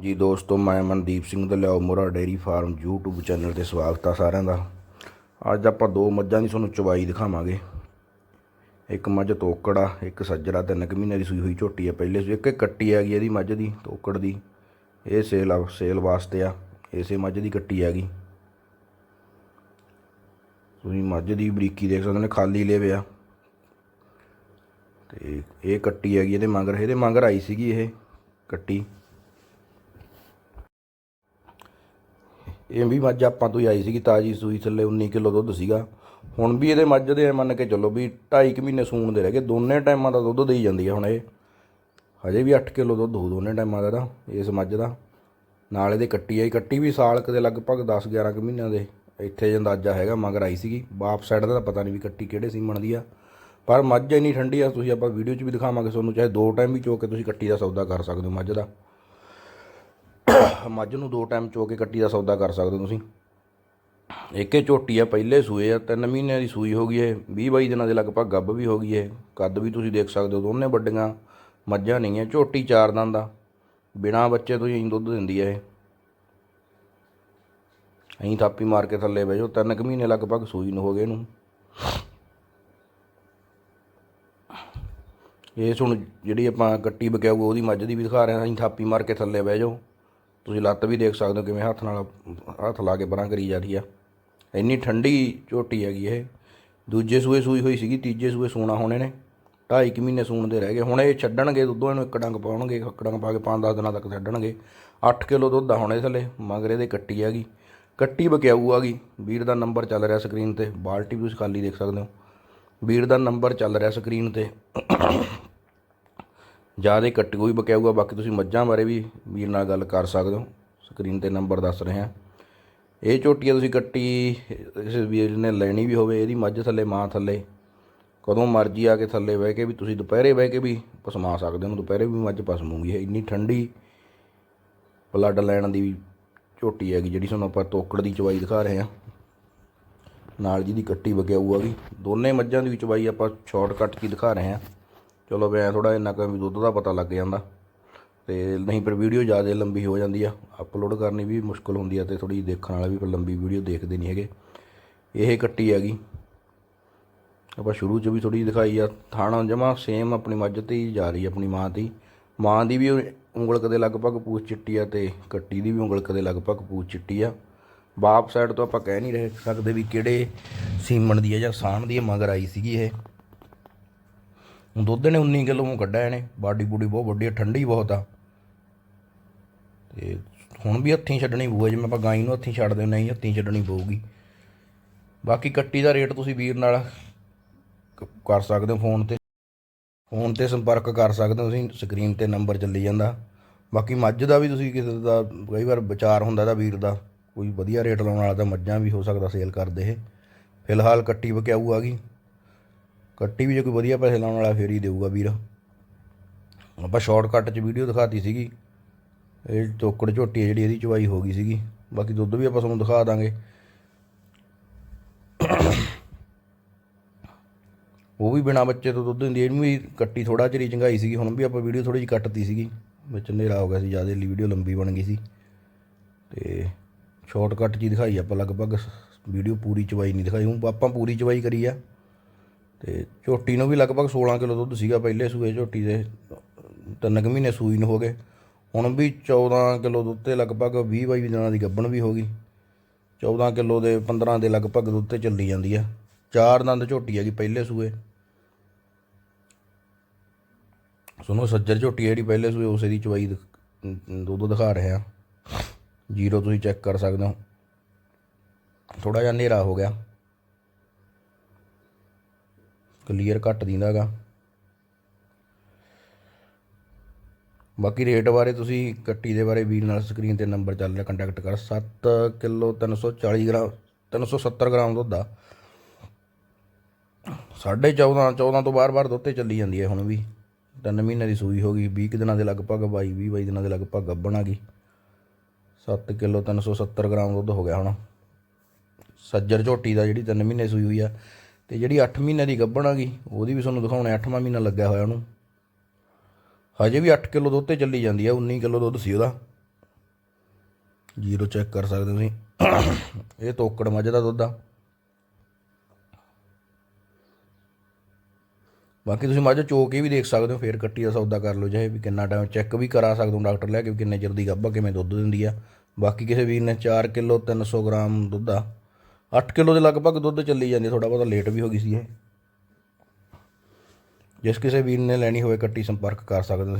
ਜੀ ਦੋਸਤੋ, ਮੈਂ ਮਨਦੀਪ ਸਿੰਘ ਦਲਿਆਓ ਮੋਰਾ ਡੇਰੀ ਫਾਰਮ YouTube ਚੈਨਲ ਤੇ ਸਵਾਗਤ ਆ ਸਾਰਿਆਂ ਦਾ। ਅੱਜ ਆਪਾਂ ਦੋ ਮੱਝਾਂ ਦੀ ਤੁਹਾਨੂੰ ਚਵਾਈ ਦਿਖਾਵਾਂਗੇ। ਇੱਕ ਮੱਝ ਤੋਕੜ ਆ, ਇੱਕ ਸੱਜਰਾ, ਤਿੰਨ ਕੁ ਮਹੀਨੇ ਦੀ ਸੂਈ ਹੋਈ ਝੋਟੀ ਆ ਪਹਿਲੇ ਸੂਈ। ਇੱਕ ਇੱਕ ਕੱਟੀ ਹੈਗੀ ਇਹਦੀ ਮੱਝ ਦੀ, ਤੋਕੜ ਦੀ। ਇਹ ਸੇਲ ਆ, ਸੇਲ ਵਾਸਤੇ ਆ, ਇਸੇ ਮੱਝ ਦੀ ਕੱਟੀ ਹੈਗੀ। ਤੁਸੀਂ ਮੱਝ ਦੀ ਬਰੀਕੀ ਦੇਖ ਸਕਦੇ ਨੇ, ਖਾਲੀ ਲੇਵੇ ਆ। ਤੇ ਇਹ ਕੱਟੀ ਹੈਗੀ ਇਹਦੇ ਮਗਰ ਇਹਦੇ ਮਗਰ ਆਈ ਸੀਗੀ ਇਹ ਕੱਟੀ। ਇਹ ਵੀ ਮੱਝ ਆਪਾਂ ਤੋਂ ਹੀ ਆਈ ਸੀਗੀ ਤਾਜੀ ਸੂਈ ਥੱਲੇ 19 ਕਿਲੋ ਦੁੱਧ ਸੀਗਾ। ਹੁਣ ਵੀ ਇਹਦੇ ਮੱਝ ਦੇ ਮੰਨ ਕੇ ਚੱਲੋ ਵੀ 2.5 ਕੁ ਮਹੀਨੇ ਸੂਣ ਦੇ ਰਹਿ ਗਏ। ਦੋਨੇ ਟਾਈਮਾਂ ਦਾ ਦੁੱਧ ਦੇਈ ਜਾਂਦੀ ਆ ਹੁਣ ਇਹ। ਹਜੇ ਵੀ 8 ਕਿਲੋ ਦੁੱਧ ਹੋਊ ਦੋਨੇ ਟਾਈਮਾਂ ਦਾ ਇਸ ਮੱਝ ਦਾ। ਨਾਲ ਇਹਦੇ ਕੱਟੀ ਆਈ ਕੱਟੀ ਵੀ ਸਾਲ ਕਦੇ ਲਗਭਗ 10 11 ਕੁ ਮਹੀਨਿਆਂ ਦੇ ਇੱਥੇ ਅੰਦਾਜ਼ਾ ਹੈਗਾ, ਮਗਰ ਆਈ ਸੀਗੀ। ਬਾਪ ਸਾਈਡ ਦਾ ਤਾਂ ਪਤਾ ਨਹੀਂ ਵੀ ਕੱਟੀ ਕਿਹੜੇ ਸੀਮਣ ਦੀ ਆ। ਪਰ ਮੱਝ ਇੰਨੀ ਠੰਡੀ ਆ, ਤੁਸੀਂ ਆਪਾਂ ਵੀਡੀਓ 'ਚ ਵੀ ਦਿਖਾਵਾਂਗੇ ਤੁਹਾਨੂੰ, ਚਾਹੇ ਦੋ ਟਾਈਮ ਵੀ ਚੋ ਕੇ ਤੁਸੀਂ ਕੱਟੀ ਦਾ ਸੌਦਾ ਕਰ ਸਕਦੇ ਹੋ ਮੱਝ ਦਾ। ਮੱਝ ਨੂੰ ਦੋ ਟਾਈਮ ਚੋ ਕੇ ਕੱਟੀ ਦਾ ਸੌਦਾ ਕਰ ਸਕਦੇ ਹੋ ਤੁਸੀਂ। ਇੱਕੇ ਝੋਟੀ ਆ, ਪਹਿਲੇ ਸੂਏ ਆ, ਤਿੰਨ ਮਹੀਨਿਆਂ ਦੀ ਸੂਈ ਹੋ ਗਈ ਹੈ 20 22 ਦਿਨਾਂ ਦੇ ਲਗਭਗ ਗੱਭ ਵੀ ਹੋ ਗਈ ਹੈ ਕੱਦ ਵੀ ਤੁਸੀਂ ਦੇਖ ਸਕਦੇ ਹੋ, ਦੋਨੇ ਵੱਡੀਆਂ ਮੱਝਾਂ ਨਹੀਂ ਹੈ ਝੋਟੀ ਚਾਰ ਦੰਦ ਦਾ ਬਿਨਾ ਬੱਚੇ ਤੋਂ ਹੀ ਦੁੱਧ ਦਿੰਦੀ ਹੈ ਇਹ। ਅਹੀਂ ਥਾਪੀ ਮਾਰ ਕੇ ਥੱਲੇ ਬਹਿ ਜਾਓ, ਤਿੰਨ ਕੁ ਮਹੀਨੇ ਲਗਭਗ ਸੂਈ ਨੂੰ ਹੋ ਗਏ ਇਹਨੂੰ। ਇਹ ਸੁਣ ਜਿਹੜੀ ਆਪਾਂ ਕੱਟੀ ਬਕਿਆਊ ਉਹਦੀ ਮੱਝ ਦੀ ਵੀ ਦਿਖਾ ਰਹੇ ਹਾਂ ਅਸੀਂ ਥਾਪੀ ਮਾਰ ਕੇ ਥੱਲੇ ਬਹਿ ਜਾਓ। ਤੁਸੀਂ ਲੱਤ ਵੀ ਦੇਖ ਸਕਦੇ ਹੋ ਕਿਵੇਂ ਹੱਥ ਨਾਲ, ਹੱਥ ਲਾ ਕੇ ਬਰਾਂ ਕਰੀ ਜਾ ਰਹੀ ਆ। ਇੰਨੀ ਠੰਡੀ ਝੋਟੀ ਹੈਗੀ ਇਹ। ਦੂਜੇ ਸੂਏ ਸੂਈ ਹੋਈ ਸੀਗੀ, ਤੀਜੇ ਸੂਏ ਸੂਣਾ ਹੋਣੇ ਨੇ ਢਾਈ ਕੁ ਮਹੀਨੇ ਸੂਣ ਦੇ ਰਹਿ ਗਏ। ਹੁਣ ਇਹ ਛੱਡਣਗੇ, ਦੁੱਧੋਂ ਇਹਨੂੰ ਇੱਕ ਡੰਗ ਪਾਉਣਗੇ, ਇੱਕ ਡੰਗ ਪਾ ਕੇ 5-10 ਦਿਨਾਂ ਤੱਕ ਛੱਡਣਗੇ। 8 ਕਿਲੋ ਦੁੱਧ ਆ ਹੁਣ ਥੱਲੇ, ਮਗਰ ਇਹਦੇ ਕੱਟੀ ਹੈਗੀ। ਕੱਟੀ ਬਕਿਆਊ ਆ ਗਈ ਵੀਰ ਦਾ ਨੰਬਰ ਚੱਲ ਰਿਹਾ ਸਕਰੀਨ ਤੇ। ਬਾਲਟੀ ਵੀ ਤੁਸੀਂ ਖਾਲੀ ਦੇਖ ਸਕਦੇ ਹੋ। ਵੀਰ ਦਾ ਨੰਬਰ ਚੱਲ ਰਿਹਾ ਸਕਰੀਨ ਤੇ। ਜ਼ਿਆਦਾ ਕੱਟੀ ਕੋਈ ਬਕਿਆਊਗਾ ਬਾਕੀ ਤੁਸੀਂ ਮੱਝਾਂ ਬਾਰੇ ਵੀ ਵੀਰ ਨਾਲ ਗੱਲ ਕਰ ਸਕਦੇ ਹੋ। ਸਕਰੀਨ ਤੇ ਨੰਬਰ ਦੱਸ ਰਹੇ ਹਾਂ। ਇਹ ਝੋਟੀਆਂ ਤੁਸੀਂ ਕੱਟੀ, ਇਸ ਵੀਰ ਨੇ ਲੈਣੀ ਵੀ ਹੋਵੇ, ਇਹਦੀ ਮੱਝ ਥੱਲੇ, ਮਾਂ ਥੱਲੇ। ਕਦੋਂ ਮਰਜ਼ੀ ਆ ਕੇ ਥੱਲੇ ਬਹਿ ਕੇ ਵੀ, ਤੁਸੀਂ ਦੁਪਹਿਰੇ ਬਹਿ ਕੇ ਵੀ ਪਸਮਾ ਸਕਦੇ ਹੋ। ਦੁਪਹਿਰੇ ਵੀ ਮੱਝ ਪਸਮੂਗੀ, ਇਹ ਇੰਨੀ ਠੰਡੀ ਬਲੱਡ ਲੈਣ ਦੀ ਝੋਟੀ ਹੈਗੀ, ਜਿਹੜੀ ਤੁਹਾਨੂੰ ਆਪਾਂ ਤੋਕੜ ਦੀ ਚਵਾਈ ਦਿਖਾ ਰਹੇ ਹਾਂ। ਨਾਲ ਜਿਹਦੀ ਕੱਟੀ ਵਗਿਆਊ ਹੈਗੀ ਦੋਨੇ ਮੱਝਾਂ ਦੀ ਚਵਾਈ ਆਪਾਂ ਸ਼ਾਰਟਕਟ 'ਚ ਹੀ ਦਿਖਾ ਰਹੇ ਹਾਂ। ਚਲੋ ਵੀ ਐ ਥੋੜਾ ਇੰਨਾ ਕੁ ਦੁੱਧ ਦਾ ਪਤਾ ਲੱਗ ਜਾਂਦਾ। ਤੇ ਨਹੀਂ ਪਰ ਵੀਡੀਓ ਜ਼ਿਆਦਾ ਲੰਬੀ ਹੋ ਜਾਂਦੀ ਆ। ਅਪਲੋਡ ਕਰਨੀ ਵੀ ਮੁਸ਼ਕਲ ਹੁੰਦੀ ਆ ਤੇ ਥੋੜੀ ਦੇਖਣ ਵਾਲਾ ਵੀ ਲੰਬੀ ਵੀਡੀਓ ਦੇਖਦੇ ਨਹੀਂ ਹੈਗੇ। ਇਹ ਕੱਟੀ ਹੈਗੀ। ਆਪਾਂ ਸ਼ੁਰੂ 'ਚ ਵੀ ਥੋੜੀ ਦਿਖਾਈ ਆ। ਥਾਣਾ ਜਮਾ ਸੇਮ ਆਪਣੀ ਮੱਝ ਤੇ ਹੀ ਜਾ ਰਹੀ ਆਪਣੀ ਮਾਂ ਦੀ। ਮਾਂ ਦੀ ਵੀ ਉਂਗਲ ਕਦੇ ਲਗਭਗ ਪੂਛ ਚਿੱਟੀ ਆ ਤੇ ਕੱਟੀ ਦੀ ਵੀ ਉਂਗਲ ਕਦੇ ਲਗਭਗ ਪੂਛ ਚਿੱਟੀ ਆ। ਬਾਪ ਸਾਈਡ ਤੋਂ ਆਪਾਂ ਕਹਿ ਨਹੀਂ ਰਹੇ ਸਕਦੇ ਵੀ ਕਿਹੜੇ ਸੀਮਣ ਦੀ ਆ ਜਾਂ ਸਾਣ ਦੀ ਆ, ਮਗਰ ਆਈ ਸੀਗੀ ਇਹ। ਹੁਣ ਦੁੱਧ ਨੇ 19 ਕਿਲੋ ਮੂੰਹ ਕੱਢਿਆ ਇਹਨੇ। ਬਾਡੀ ਬੂਡੀ ਬਹੁਤ ਵੱਡੀ ਆ, ਠੰਡੀ ਬਹੁਤ ਆ। ਤੇ ਹੁਣ ਵੀ ਹੱਥੀਂ ਛੱਡਣੀ ਪਊਗਾ ਜਿਵੇਂ ਆਪਾਂ ਗਾਈ ਨੂੰ ਹੱਥੀਂ ਛੱਡਦੇ ਨਹੀਂ ਹੱਥੀਂ ਛੱਡਣੀ ਪਊਗੀ। ਬਾਕੀ ਕੱਟੀ ਦਾ ਰੇਟ ਤੁਸੀਂ ਵੀਰ ਨਾਲ ਕ- ਕਰ ਸਕਦੇ ਹੋ ਫੋਨ ਤੇ। ਫੋਨ ਤੇ ਸੰਪਰਕ ਕਰ ਸਕਦੇ ਹੋ ਤੁਸੀਂ, ਸਕਰੀਨ ਤੇ ਨੰਬਰ ਚੱਲੀ ਜਾਂਦਾ। ਬਾਕੀ ਮੱਝ ਦਾ ਵੀ ਤੁਸੀਂ ਕਿਸੇ ਦਾ, ਕਈ ਵਾਰ ਵਿਚਾਰ ਹੁੰਦਾ ਦਾ ਵੀਰ ਦਾ, ਕੋਈ ਵਧੀਆ ਰੇਟ ਲਾਉਣ ਵਾਲਾ ਤਾਂ ਮੱਝਾਂ ਵੀ ਹੋ ਸਕਦਾ ਸੇਲ ਕਰਦੇ ਇਹ। ਫਿਲਹਾਲ ਕੱਟੀ ਬਕਿਆਊ ਆ ਗਈ। ਕੱਟੀ ਵੀ ਜੇ ਕੋਈ ਵਧੀਆ ਪੈਸੇ ਲਾਉਣ ਵਾਲਾ ਫੇਰ ਹੀ ਦੇਊਗਾ ਵੀਰ। ਆਪਾਂ ਸ਼ਾਰਟਕਟ 'ਚ ਵੀਡੀਓ ਦਿਖਾਤੀ ਸੀਗੀ। ਇਹ ਟੋਕੜ ਝੋਟੀ ਹੈ ਜਿਹੜੀ ਇਹਦੀ ਚਵਾਈ ਹੋ ਗਈ ਸੀਗੀ। ਬਾਕੀ ਦੁੱਧ ਵੀ ਆਪਾਂ ਤੁਹਾਨੂੰ ਦਿਖਾ ਦਾਂਗੇ। ਉਹ ਵੀ ਬਿਨਾ ਬੱਚੇ ਤੋਂ ਦੁੱਧ ਦਿੰਦੀ ਇਹਨੂੰ ਵੀ ਕੱਟੀ ਥੋੜਾ ਚਿਰ ਚੰਗਾਈ ਸੀਗੀ। ਹੁਣ ਵੀ ਆਪਾਂ ਵੀਡੀਓ ਥੋੜੀ ਜਿਹੀ ਕੱਟਤੀ ਸੀਗੀ। ਵਿੱਚ ਹਨੇਰਾ ਹੋ ਗਿਆ ਸੀ, ਜ਼ਿਆਦਾ ਲਈ ਵੀਡੀਓ ਲੰਬੀ ਬਣ ਗਈ ਸੀ। ਤੇ ਸ਼ਾਰਟਕਟ ਜੀ ਦਿਖਾਈ ਆਪਾਂ ਲਗਭਗ। ਵੀਡੀਓ ਪੂਰੀ ਚਵਾਈ ਨਹੀਂ ਦਿਖਾਈ। ਹੁਣ ਆਪਾਂ ਪੂਰੀ ਚਵਾਈ ਕਰੀ ਆ। ਤੇ ਝੋਟੀ ਨੂੰ ਵੀ ਲਗਭਗ 16 ਕਿਲੋ ਦੁੱਧ ਸੀਗਾ ਪਹਿਲੇ ਸੂਏ ਝੋਟੀ ਦੇ, ਤਿੰਨ ਕੁ ਮਹੀਨੇ ਸੂਈ ਨੂੰ ਹੋ ਗਏ। ਹੁਣ ਵੀ 14 ਕਿਲੋ ਦੁੱਧ ਤੇ ਲਗਭਗ 20 22 ਦਿਨਾਂ ਦੀ ਗੱਭਣ ਵੀ ਹੋ ਗਈ। 14 ਕਿਲੋ ਦੇ 15 ਦੇ ਲਗਭਗ ਦੁੱਧ ਤੇ ਚੱਲੀ ਜਾਂਦੀ ਆ। ਚਾਰ ਦੰਦ ਝੋਟੀ ਹੈਗੀ ਪਹਿਲੇ ਸੂਏ। ਸੁਣੋ, ਸੱਜਰ ਝੋਟੀ ਹੈ ਜਿਹੜੀ ਪਹਿਲੇ ਸੂਏ, ਉਸੇ ਦੀ ਚਵਾਈ ਦੁੱਧ ਦਿਖਾ ਰਹੇ ਆ। ਜੀਰੋ ਤੁਸੀਂ ਚੈੱਕ ਕਰ ਸਕਦੇ ਹੋ। ਥੋੜਾ ਜਿਹਾ ਹਨੇਰਾ ਹੋ ਗਿਆ। ਕਲੀਅਰ ਘੱਟ ਦਿੰਦਾਗਾ ਬਾਕੀ ਰੇਟ ਬਾਰੇ ਤੁਸੀਂ ਕੱਟੀ ਦੇ ਬਾਰੇ ਵੀਰ ਨਾਲ ਸਕਰੀਨ ਤੇ ਨੰਬਰ ਚੱਲ ਰਿਹਾ ਕੰਟੈਕਟ ਕਰ। 7 ਕਿਲੋ 340 ਗ੍ਰਾਮ 370 ਗ੍ਰਾਮ ਦੁੱਧ ਆ। ਸਾਢੇ 14 14 ਤੋਂ ਬਾਰ-ਬਾਰ ਦੁੱਧ ਤੇ ਚੱਲੀ ਜਾਂਦੀ ਹੈ ਹੁਣ ਵੀ। ਤਿੰਨ ਮਹੀਨੇ ਦੀ ਸੂਈ ਹੋ ਗਈ 20 ਕੁ ਦਿਨਾਂ ਦੇ ਲਗਭਗ 22 20 22 ਦਿਨਾਂ ਦੇ ਲਗਭਗ ਗੱਭਣ ਆ ਗਈ। 7 ਕਿਲੋ 370 ਗ੍ਰਾਮ ਦੁੱਧ ਹੋ ਗਿਆ ਹੁਣ। ਸੱਜਰ ਝੋਟੀ ਦਾ ਜਿਹੜੀ 3 ਮਹੀਨੇ ਸੂਈ ਹੋਈ ਆ ਤੇ ਜਿਹੜੀ 8 ਮਹੀਨੇ ਦੀ ਗੱਭਣ ਆ ਗਈ, ਉਹਦੀ ਵੀ ਤੁਹਾਨੂੰ ਦਿਖਾਉਣਾ 8ਵਾਂ ਮਹੀਨਾ ਲੱਗਿਆ ਹੋਇਆ ਉਹਨੂੰ। ਹਜੇ ਵੀ 8 ਕਿਲੋ ਦੁੱਧ ਤੇ ਚੱਲੀ ਜਾਂਦੀ ਆ 19 ਕਿਲੋ ਦੁੱਧ ਸੀ ਉਹਦਾ। ਜੀਰੋ ਚੈੱਕ ਕਰ ਸਕਦੇ ਤੁਸੀਂ। ਇਹ ਤੋਕੜ ਮੱਝ ਦਾ ਦੁੱਧ ਆ। ਬਾਕੀ ਤੁਸੀਂ ਮੱਝ ਚੋ ਕੇ ਵੀ ਦੇਖ ਸਕਦੇ ਹੋ, ਫੇਰ ਕੱਟੀ ਦਾ ਸੌਦਾ ਕਰ ਲਓ, ਚਾਹੇ ਵੀ ਕਿੰਨਾ ਟਾਈਮ ਚੈੱਕ ਵੀ ਕਰਾ ਸਕਦੇ ਹੋ, ਡਾਕਟਰ ਲੈ ਕੇ ਵੀ ਕਿੰਨੇ ਚਿਰ ਦੀ ਗੱਭਾ ਕਿਵੇਂ ਦੁੱਧ ਦਿੰਦੀ ਆ। ਬਾਕੀ ਕਿਸੇ ਵੀਰ ਨੇ 4 ਕਿਲੋ 300 ਗ੍ਰਾਮ ਦੁੱਧ ਆ। 8 ਕਿਲੋ ਦੇ ਲਗਭਗ ਦੁੱਧ ਚੱਲੀ ਜਾਂਦੀ ਥੋੜਾ ਬਹੁਤਾ ਲੇਟ ਵੀ ਹੋ ਗਈ ਸੀ ਇਹ। ਜਿਸ ਕਿਸੇ ਵੀਰ ਨੇ ਲੈਣੀ ਹੋਵੇ ਕੱਟੀ ਸੰਪਰਕ ਕਰ ਸਕਦੇ ਹੋ ਤੁਸੀਂ।